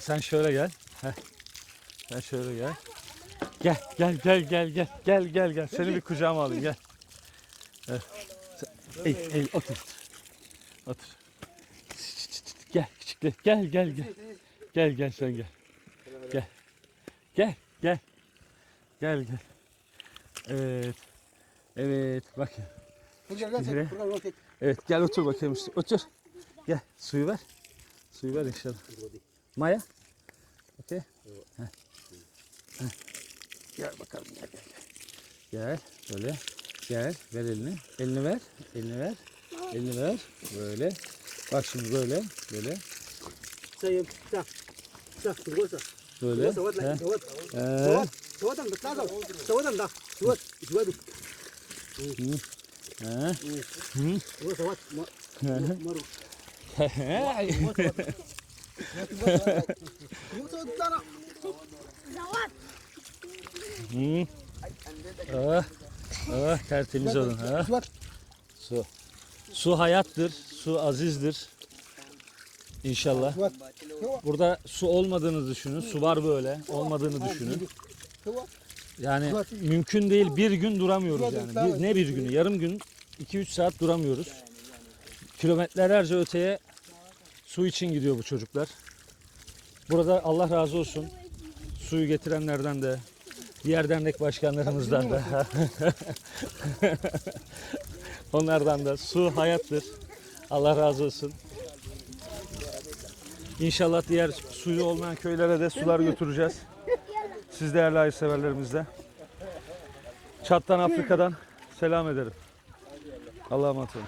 Sen şöyle gel. Heh. Sen şöyle gel. Gel gel gel gel gel gel gel gel. Seni bir kucağıma alayım gel. Evet. Eğil eğil otur. Otur. Gel küçükle gel gel gel. Gel gel sen gel. Gel. Gel gel. Gel gel. Evet. Evet bak. Evet gel otur bakayım. Otur. Gel suyu ver. Suyu ver inşallah. Maya. Okey. Heh. Gel bakalım gel gel. Gel böyle. Gel ver elini. Elini ver. Elini ver. Elini ver. Böyle. Bak şimdi böyle. Böyle. Sayın. Tak. Tak. Sah. Böyle. Sawat Heh. lagi. Sawat. Ee, Hı. Ah, ah, tertemiz olun. Ha. Su. Su hayattır. Su azizdir. İnşallah. Burada su olmadığını düşünün. Su var böyle. Olmadığını düşünün. Yani mümkün değil. Bir gün duramıyoruz yani. Bir- ne bir günü? Yarım gün 2-3 saat duramıyoruz. Kilometrelerce öteye Su için gidiyor bu çocuklar. Burada Allah razı olsun suyu getirenlerden de diğer dernek başkanlarımızdan da onlardan da su hayattır. Allah razı olsun. İnşallah diğer suyu olmayan köylere de sular götüreceğiz. Siz değerli hayırseverlerimizle. Çat'tan Afrika'dan selam ederim. Allah'a emanet olun.